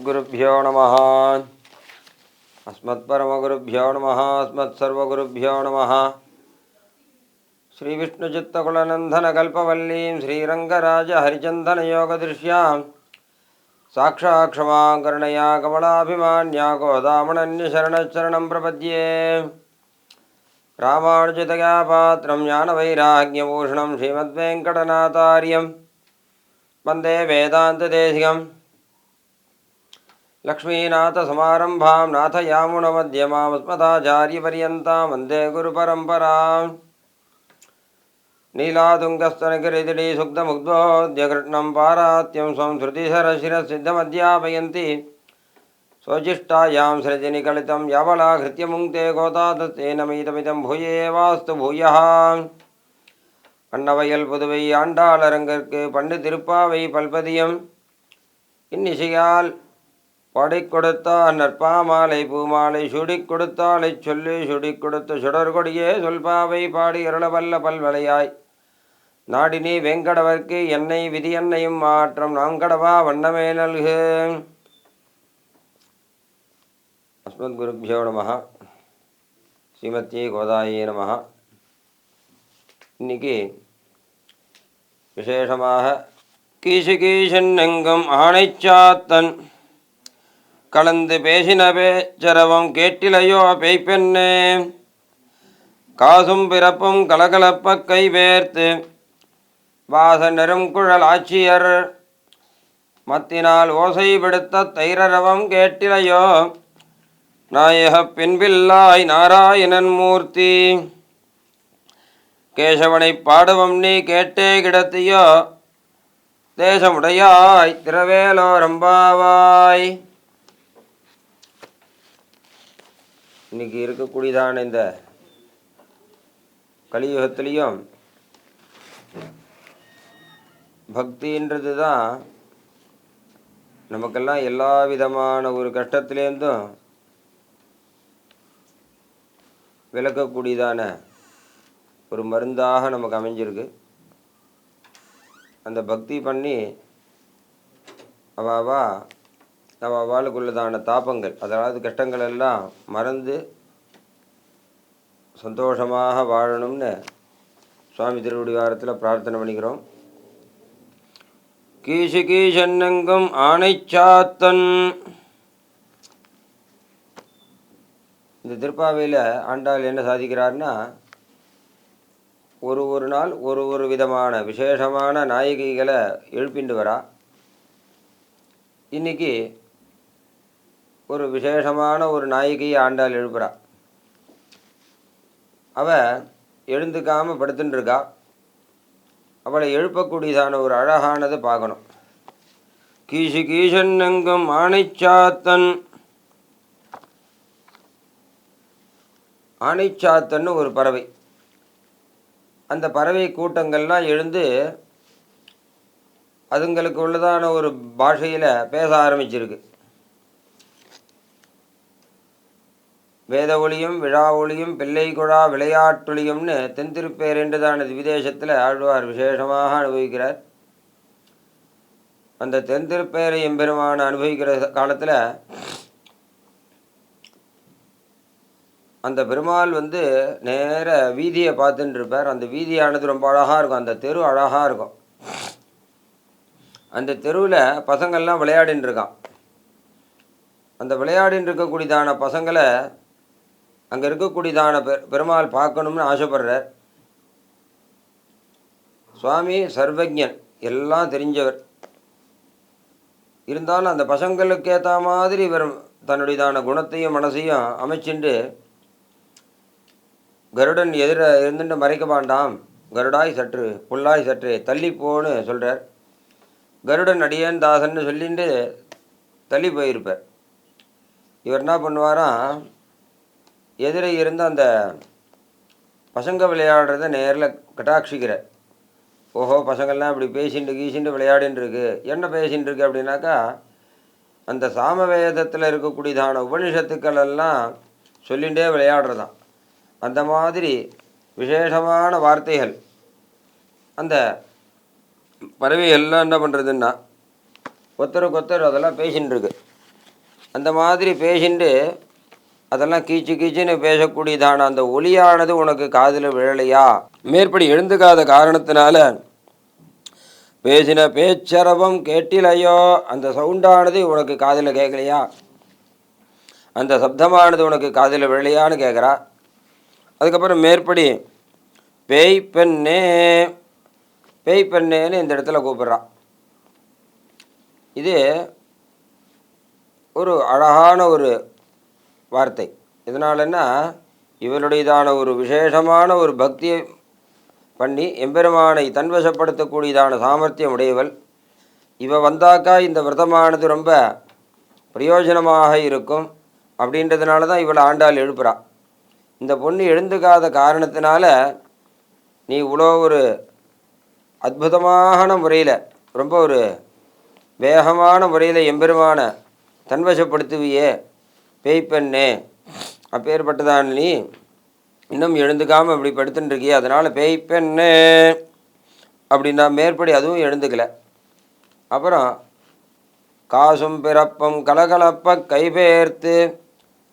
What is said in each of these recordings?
अस्मद्गुरुभ्यो नमः अस्मत्परमगुरुभ्यो नमः अस्मत्सर्वगुरुभ्यो नमः श्रीविष्णुचित्तकुलनन्दनकल्पवल्लीं श्रीरङ्गराजहरिचन्दनयोगदृश्यां साक्षाक्षमाकर्णया कमलाभिमान्या गोदामणन्यशरणशरणं प्रपद्ये रामानुजितया पात्रं ज्ञानवैराग्यभूषणं श्रीमद्वेङ्कटनाथार्यं वन्दे वेदान्तदेशिकम् लक्ष्मीनाथसमारम्भां नाथयामुनमध्यमामस्मदाचार्यपर्यन्तां वन्दे गुरुपरम्पराम् नीलातुङ्गस्तनगिरिदिडी सुग्धमुग्धोद्यकृष्णं पारात्यं स्वं श्रुतिशरशिरसिद्धमध्यापयन्ति स्वजिष्टायां सृजनिकलितं यावलाहृत्य मुङ्क्ते गोतादत्तेन मीतमिदं भूये वास्तु भूयः அன்னவயல் புதுவை ஆண்டாளரங்கற்கு பண்டு திருப்பாவை பல்பதியம் இன்னிசையால் பாடிக் கொடுத்தார் நற்பாமாலை பூமாலை சுடிக் கொடுத்தாலை சொல்லி சுடிக் கொடுத்த சுடர்கொடியே சொல்பாவை பாடி அருளவல்ல பல்வலையாய். நாடினி வெங்கடவர்க்கு என்னை விதி என்னையும் மாற்றம் நாங்கடவா வண்ணமே நல்கு. அஸ்மத் குருபியோ நம ஸ்ரீமத்தியே கோதாயே நம இன்னைக்கு விசேஷமாக கீசு கீசன் எங்கும் ஆணைச்சாத்தன் கலந்து பேசின பேச்சரவம் கேட்டிலையோ பெய்ப்பெண்ணே. காசும் பிறப்பும் கலகலப்ப கை வேர்த்து வாச நெருங்குழல் ஆட்சியர். மத்தினால் ஓசை விடுத்த தைரரவம் கேட்டிலையோ நாயக பின்பில்லாய் நாராயணன் மூர்த்தி. கேசவனை பாடுவம் நீ கேட்டே கிடத்தியோ தேசமுடையாய் திரவேலோ ரம்பாவாய். இன்னைக்கு இருக்கக்கூடியதான இந்த கலியுகத்திலையும் பக்தின்றது தான் நமக்கெல்லாம் எல்லா விதமான ஒரு கஷ்டத்துலேருந்தும் விளக்கக்கூடியதான ஒரு மருந்தாக நமக்கு அமைஞ்சிருக்கு. அந்த பக்தி பண்ணி அவாவா நம்ம வாழ்க்குள்ளதான தாபங்கள். அதாவது கஷ்டங்கள் எல்லாம் மறந்து சந்தோஷமாக வாழணும்னு சுவாமி திருவடிவாரத்தில் பிரார்த்தனை பண்ணிக்கிறோம். கீசு கீசன்னங்கும் ஆணைச்சாத்தன் இந்த திருப்பாவையில் ஆண்டாள் என்ன சாதிக்கிறார்னா ஒரு ஒரு நாள் ஒரு ஒரு விதமான விசேஷமான நாயகிகளை எழுப்பிண்டு வரா. இன்னைக்கு ஒரு விசேஷமான ஒரு நாயகியை ஆண்டாள் எழுப்புறா. அவள் எழுந்துக்காமல் படுத்துட்டுருக்கா அவளை எழுப்பக்கூடியதான ஒரு அழகானதை பார்க்கணும். கீசு கீசன் எங்கும் ஆணைச்சாத்தன் ஆணைச்சாத்தன்னு ஒரு பறவை. அந்த பறவை கூட்டங்கள்லாம் எழுந்து அதுங்களுக்கு உள்ளதான ஒரு பாஷையில் பேச ஆரம்பிச்சிருக்கு. வேத ஒளியும் விழா ஒளியும் பிள்ளை குழா விளையாட்டொளியும்னு தென்திருப்பேர் அது விதேசத்தில் ஆழ்வார் விசேஷமாக அனுபவிக்கிறார். அந்த தென்திருப்பேரை எம்பெருமான அனுபவிக்கிற காலத்தில் அந்த பெருமாள் வந்து நேர வீதியை பார்த்துட்டு இருப்பார். அந்த வீதியானது ரொம்ப அழகாக இருக்கும். அந்த தெரு அழகாக இருக்கும். அந்த தெருவில் பசங்கள்லாம் விளையாடின்னு இருக்கான். அந்த விளையாடின்னு இருக்கக்கூடியதான பசங்களை அங்கே இருக்கக்கூடியதான பெ பெருமாள் பார்க்கணும்னு ஆசைப்படுறார். சுவாமி சர்வஜன் எல்லாம் தெரிஞ்சவர். இருந்தாலும் அந்த பசங்களுக்கு ஏற்ற மாதிரி இவர் தன்னுடையதான குணத்தையும் மனசையும் அமைச்சுண்டு கருடன் எதிர இருந்துட்டு மறைக்க வேண்டாம் கருடாய் சற்று புல்லாய் சற்று தள்ளி போன்னு சொல்கிறார் கருடன் அடியேன் தாசன்னு சொல்லிட்டு தள்ளி போயிருப்பார். இவர் என்ன பண்ணுவாராம்? எதிரே இருந்து அந்த பசங்க விளையாடுறத நேரில் கட்டாட்சிக்கிறார் ஓஹோ பசங்கள்லாம் இப்படி பேசிட்டு கீசிண்டு விளையாடின்னு இருக்கு என்ன பேசின்னு இருக்கு அப்படின்னாக்கா அந்த சாமவேதத்தில் இருக்கக்கூடியதான உபனிஷத்துக்கள் எல்லாம் சொல்லிகிட்டே விளையாடுறதான். அந்த மாதிரி விசேஷமான வார்த்தைகள். அந்த பறவை எல்லாம் என்ன பண்ணுறதுன்னா ஒருத்தருக்கு ஒருத்தர் அதெல்லாம் பேசின்னு இருக்கு அந்த மாதிரி பேசிண்டு அதெல்லாம் கீச்சு கீச்சுன்னு பேசக்கூடியதான அந்த ஒலியானது உனக்கு காதில் விழலையா? மேற்படி எழுந்துக்காத காரணத்தினால பேசின பேச்சரவம் கேட்டிலையோ? அந்த சவுண்டானது உனக்கு காதில் கேட்கலையா அந்த சப்தமானது உனக்கு காதில் விழலையான்னு கேட்குறா அதுக்கப்புறம் மேற்படி பேய் பெண்ணே பேய் பெண்ணேன்னு இந்த இடத்துல கூப்பிட்றான் இது ஒரு அழகான ஒரு வார்த்தை. இதனாலன்னா இவளுடையதான ஒரு விசேஷமான ஒரு பக்தியை பண்ணி எம்பெருமானை தன்வசப்படுத்தக்கூடியதான சாமர்த்தியம் உடையவள். இவ வந்தாக்கா இந்த விரதமானது ரொம்ப பிரயோஜனமாக இருக்கும் அப்படின்றதுனால தான் இவளை ஆண்டாள் எழுப்புறா. இந்த பொண்ணு எழுந்துக்காத காரணத்தினால நீ இவ்வளோ ஒரு அற்புதமான முறையில் ரொம்ப ஒரு வேகமான முறையில் எம்பெருமான தன்வசப்படுத்துவியே பேய்ப்பெண்ணே அப்பேற்பட்டதான்? நீ இன்னும் எழுந்துக்காமல் இப்படி படுத்துட்டுருக்கியே அதனால் பேய்ப்பெண்ணே அப்படின்னா மேற்படி அதுவும் எழுந்துக்கல. அப்புறம் காசும் பிறப்பும் கலகலப்ப கைபேர்த்து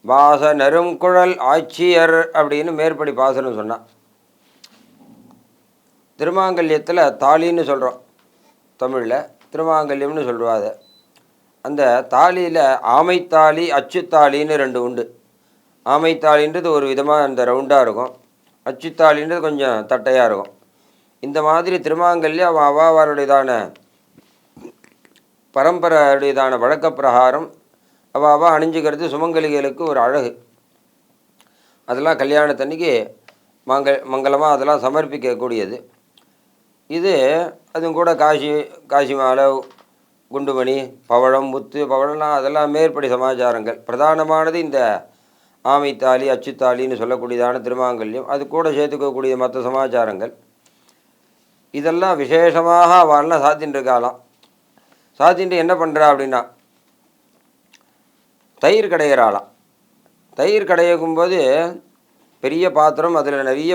வாச நெருங்குழல் ஆட்சியர் அப்படின்னு மேற்படி பாசனம் சொன்னான். திருமாங்கல்யத்தில் தாலின்னு சொல்கிறோம் தமிழில் திருமாங்கல்யம்னு சொல்லுவாங்க அந்த தாலியில் ஆமைத்தாலி அச்சுத்தாலின்னு ரெண்டு உண்டு. ஆமைத்தாலின்றது ஒரு விதமாக அந்த ரவுண்டாக இருக்கும். அச்சுத்தாலின்றது கொஞ்சம் தட்டையாக இருக்கும். இந்த மாதிரி திருமாங்கல்யம் அவ அவாவாருடையதான பரம்பரையுடையதான வழக்க பிரகாரம் அவாவா அணிஞ்சுக்கிறது சுமங்கலிகளுக்கு ஒரு அழகு. அதெல்லாம் கல்யாணத்தன்னைக்கு மங்க மங்களமாக அதெல்லாம் சமர்ப்பிக்கக்கூடியது. இது அதுவும் கூட காசி காசி மாலை குண்டுமணி பவழம் முத்து பவழம்லாம் அதெல்லாம் மேற்படி சமாச்சாரங்கள். பிரதானமானது இந்த ஆமைத்தாலி அச்சுத்தாலின்னு சொல்லக்கூடியதான திருமாங்கல்யம். அது கூட சேர்த்துக்கக்கூடிய மற்ற சமாச்சாரங்கள். இதெல்லாம் விசேஷமாக அவள்லாம் சாத்தின்னு இருக்காளாம் சாத்தின்ட்டு என்ன பண்ணுறா அப்படின்னா தயிர் கடையிறாளாம். தயிர் கடையக்கும்போது பெரிய பாத்திரம் அதில் நிறைய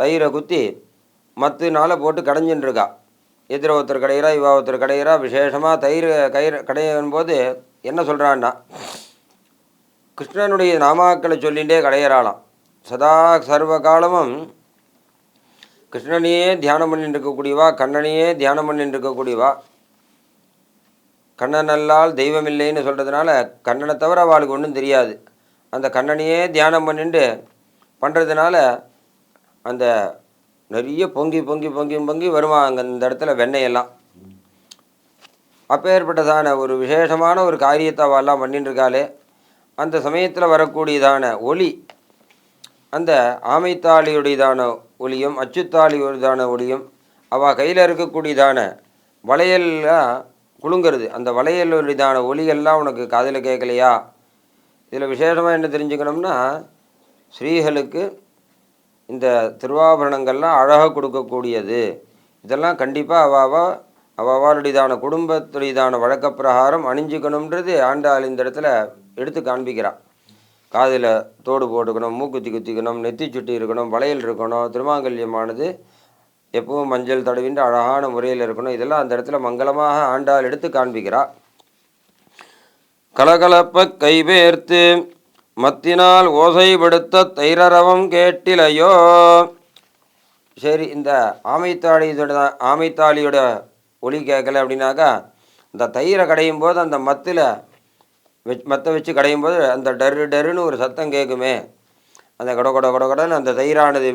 தயிரை குத்தி மத்துனால போட்டு கடைஞ்சின்னு இருக்கா எதிர ஒருத்தர் கடையிறா இவா ஒருத்தர் கடையிறா விசேஷமாக தயிர் கயிறு கடையும் போது என்ன சொல்கிறான்னா கிருஷ்ணனுடைய நாமாக்களை சொல்லிகிட்டே கடையிறாளாம். சதா சர்வ காலமும் கிருஷ்ணனையே தியானம் பண்ணிட்டு இருக்கக்கூடியவா கண்ணனையே தியானம் பண்ணிட்டு இருக்கக்கூடியவா கண்ணனல்லால் தெய்வமில்லைன்னு சொல்கிறதுனால கண்ணனை தவிர அவளுக்கு ஒன்றும் தெரியாது. அந்த கண்ணனையே தியானம் பண்ணிட்டு பண்ணுறதுனால அந்த நிறைய பொங்கி பொங்கி பொங்கி பொங்கி வருமா அங்கே இந்த இடத்துல வெண்ணெயெல்லாம். அப்பேற்பட்டதான ஒரு விசேஷமான ஒரு காரியத்தை அவெல்லாம் பண்ணிட்டுருக்காளே அந்த சமயத்தில் வரக்கூடியதான ஒளி அந்த ஆமைத்தாளியுடையதான ஒளியும் அச்சுத்தாளியுடையதான ஒளியும் அவள் கையில் இருக்கக்கூடியதான வளையல்லாம் குழுங்கிறது அந்த வளையலுடையதான ஒளியெல்லாம் உனக்கு காதில் கேட்கலையா இதில் விசேஷமாக என்ன தெரிஞ்சுக்கணும்னா ஸ்ரீகளுக்கு இந்த திருவாபரணங்கள்லாம் அழகாக கொடுக்கக்கூடியது. இதெல்லாம் கண்டிப்பாக அவாவா அவளுடையதான குடும்பத்துடையதான வழக்க பிரகாரம் அணிஞ்சுக்கணுன்றது ஆண்டாள் இந்த இடத்துல எடுத்து காண்பிக்கிறான் காதில் தோடு போட்டுக்கணும் மூக்குத்தி குத்திக்கணும் நெத்தி சுட்டி இருக்கணும் வளையல் இருக்கணும் திருமாங்கல்யமானது எப்பவும் மஞ்சள் தடவின்ற அழகான முறையில் இருக்கணும். இதெல்லாம் அந்த இடத்துல மங்களமாக ஆண்டாள் எடுத்து காண்பிக்கிறா. கலகலப்ப கைபேர்த்து மத்தினால் ஓசைப்படுத்த தைரரவம் கேட்டிலையோ. சரி இந்த ஆமைத்தாளியோட ஆமைத்தாளியோட ஒளி கேட்கல அப்படின்னாக்கா இந்த தயிரை கடையும் போது அந்த மத்தில் வச் மத்தை வச்சு கடையும் போது அந்த டரு டருன்னு ஒரு சத்தம் கேட்குமே. அந்த கொட கொட கொட கொடன்னு அந்த தயிரானது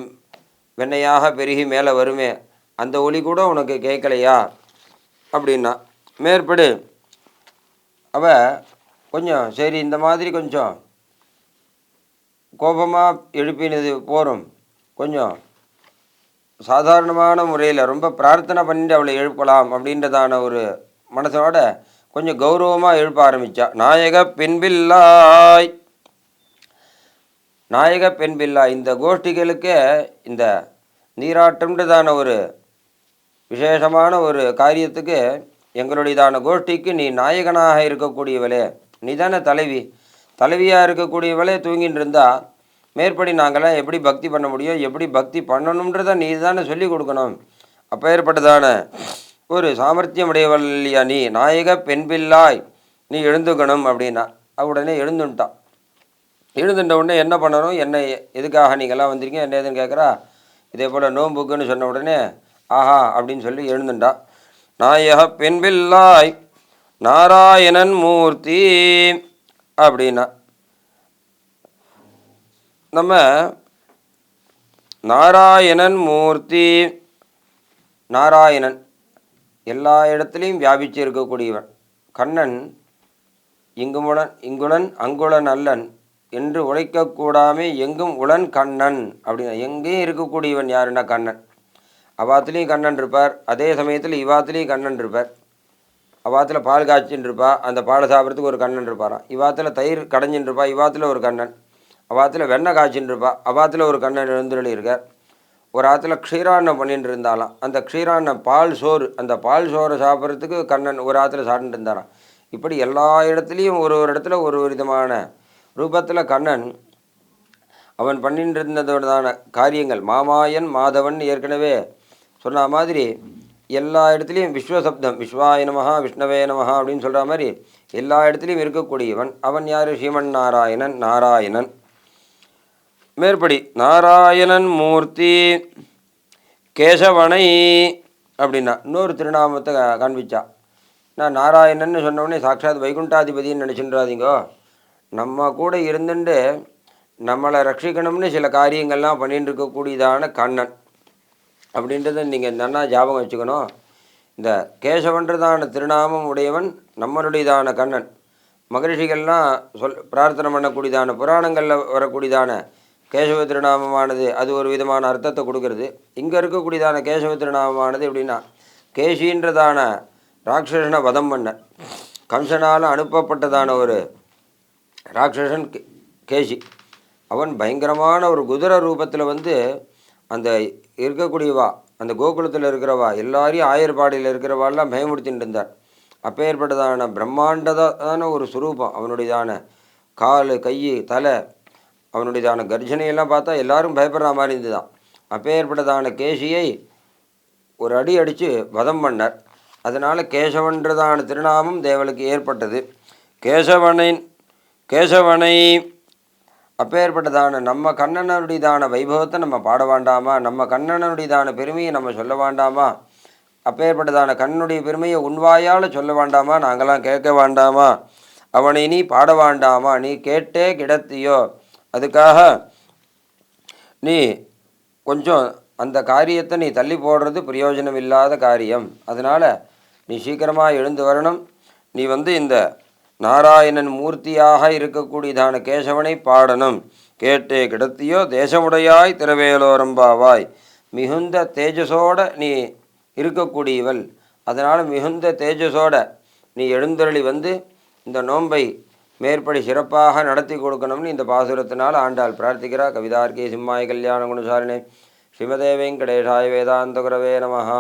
வெண்ணையாக பெருகி மேலே வருமே. அந்த ஒளி கூட உனக்கு கேட்கலையா? அப்படின்னா மேற்படு. அவ கொஞ்சம் சரி இந்த மாதிரி கொஞ்சம் கோபமாக எழுப்பினது போகிறோம் கொஞ்சம் சாதாரணமான முறையில் ரொம்ப பிரார்த்தனை பண்ணிட்டு அவளை எழுப்பலாம் அப்படின்றதான ஒரு மனசோட கொஞ்சம் கௌரவமாக எழுப்ப ஆரம்பித்தா நாயக பெண்பில்லாய் நாயக பெண்பில்லாய் இந்த கோஷ்டிகளுக்கே இந்த நீராட்டம்ன்றதான ஒரு விசேஷமான ஒரு காரியத்துக்கு எங்களுடையதான கோஷ்டிக்கு நீ நாயகனாக இருக்கக்கூடியவளே. நீ தானே தலைவி. தலைவியாக இருக்கக்கூடியவளே தூங்கிட்டு இருந்தால் மேற்படி நாங்களாம் எப்படி பக்தி பண்ண முடியும் எப்படி பக்தி பண்ணணுன்றதை நீ தானே சொல்லி கொடுக்கணும். அப்பேற்பட்டதான ஒரு சாமர்த்தியம் உடையவள் இல்லையா நீ? நாயக பெண்பில்லாய் நீ எழுந்துக்கணும் அப்படின்னா உடனே எழுந்துட்டான். எழுந்துட்ட உடனே என்ன பண்ணணும்? என்ன எதுக்காக நீங்கள்லாம் வந்திருக்கீங்க? என்ன ஏதுன்னு கேட்குறா? இதே போல் நோம்புக்குன்னு சொன்ன உடனே ஆஹா அப்படின்னு சொல்லி எழுந்துட்டா. நாயக பெண்பில்லாய் நாராயணன் மூர்த்தி. அப்படின்னா நம்ம நாராயணன் மூர்த்தி நாராயணன் எல்லா இடத்துலையும் வியாபிச்சு இருக்கக்கூடியவன். கண்ணன் இங்குமுடன் இங்குடன் அங்குளன் அல்லன் என்று உழைக்கக்கூடாமே எங்கும் உளன் கண்ணன் அப்படின்னா எங்கேயும் இருக்கக்கூடியவன் யாருன்னா கண்ணன். அவாத்துலேயும் கண்ணன் இருப்பார் அதே சமயத்தில் இவாத்துலேயும் கண்ணன் இருப்பார். அவ்வாத்தில் பால் காய்ச்சின்னு இருப்பா அந்த பாலை சாப்பிட்றதுக்கு ஒரு கண்ணன் இருப்பாராம். இவாத்தில் தயிர் கடைஞ்சின்னு இருப்பா இவாத்தில் ஒரு கண்ணன். அவாத்தில் வெண்ணெய் காய்ச்சின்னு இருப்பா அவாத்தில் ஒரு கண்ணன் எழுந்துள்ளி இருக்கார். ஒரு ஆற்றுல க்ஷீராண்ணம் பண்ணிட்டு இருந்தாலாம் அந்த க்ஷீராண்ணம் பால் சோறு அந்த பால் சோறை சாப்பிட்றதுக்கு கண்ணன் ஒரு ஆற்றுல சாப்பிட்டு இருந்தாராம் இப்படி எல்லா இடத்துலையும் ஒரு ஒரு இடத்துல ஒரு ஒரு விதமான ரூபத்தில் கண்ணன் அவன் பண்ணிட்டு இருந்ததோடதான காரியங்கள். மாமாயன் மாதவன் ஏற்கனவே சொன்ன மாதிரி எல்லா இடத்துலையும் விஸ்வசப்தம் விஸ்வாய நமஹா விஷ்ணவே நமஹா அப்படின்னு சொல்கிற மாதிரி எல்லா இடத்துலையும் இருக்கக்கூடியவன் அவன் யார்? ஸ்ரீமன் நாராயணன் நாராயணன். மேற்படி நாராயணன் மூர்த்தி கேசவனை அப்படின்னா இன்னொரு திருநாமத்தை காண்பிச்சா. நான் நாராயணன்னு சொன்ன உடனே சாட்சாத் வைகுண்டாதிபதின்னு நினச்சின்றாதீங்கோ. நம்ம கூட இருந்துட்டு நம்மளை ரட்சிக்கணும்னு சில காரியங்கள்லாம் பண்ணிட்டு இருக்கக்கூடியதான கண்ணன். அப்படின்றத நீங்கள் நன்னா ஜாபகம் வச்சுக்கணும். இந்த கேசவன்றதான திருநாமம் உடையவன் நம்மளுடையதான கண்ணன். மகரிஷிகள்லாம் சொல் பிரார்த்தனை பண்ணக்கூடியதான புராணங்களில் வரக்கூடியதான கேசவ திருநாமமானது அது ஒரு விதமான அர்த்தத்தை கொடுக்கறது. இங்கே இருக்கக்கூடியதான கேசவ திருநாமமானது எப்படின்னா கேஷின்றதான ராட்சசனை வதம் பண்ண கம்சனால் அனுப்பப்பட்டதான ஒரு ராட்சசன் கே- அவன் பயங்கரமான ஒரு குதிரை ரூபத்தில் வந்து அந்த இருக்கக்கூடியவா அந்த கோகுலத்தில் இருக்கிறவா எல்லாரையும் ஆயர்பாடியில் இருக்கிறவாள்லாம் பயமுடுத்திட்டு இருந்தார். அப்பேற்பட்டதான பிரம்மாண்டதான ஒரு சுரூபம் அவனுடையதான கால் கை தலை அவனுடையதான கர்ஜனையெல்லாம் பார்த்தா எல்லாரும் பயப்படுற மாதிரி இருந்துதான் அப்பேற்பட்டதான கேசியை ஒரு அடி அடித்து வதம் பண்ணார். அதனால் கேசவன்றதான திருநாமம் தேவலுக்கு ஏற்பட்டது. கேசவனின் கேசவனை அப்பேற்பட்டதான நம்ம கண்ணனுடையதான வைபவத்தை நம்ம பாட வேண்டாமா? நம்ம கண்ணனுடையதான பெருமையை நம்ம சொல்ல வேண்டாமா? அப்பேற்பட்டதான கண்ணுடைய பெருமையை உன்வாயால் சொல்ல வேண்டாமா? நாங்களாம் கேட்க வேண்டாமா? அவனை நீ பாட வேண்டாமா? நீ கேட்டே கிடத்தியோ? அதுக்காக நீ கொஞ்சம் அந்த காரியத்தை நீ தள்ளி போடுறது பிரயோஜனம் இல்லாத காரியம். அதனால் நீ சீக்கிரமாக எழுந்து வரணும். நீ வந்து இந்த நாராயணன் மூர்த்தியாக இருக்கக்கூடியதான கேசவனை பாடணும். கேட்டே கிடத்தியோ தேசமுடையாய் திருவேலோரம்பாவாய். மிகுந்த தேஜஸோட நீ இருக்கக்கூடியவள். அதனால் மிகுந்த தேஜஸோட நீ எழுந்தருளி வந்து இந்த நோன்பை மேற்படி சிறப்பாக நடத்தி கொடுக்கணும்னு இந்த பாசுரத்தினால் ஆண்டாள் பிரார்த்திக்கிறா கவிதார்கே சிம்மாய கல்யாண குணசாரிணே ஸ்ரீமதே வெங்கடேஷாய வேதாந்த குரவே நமஹா.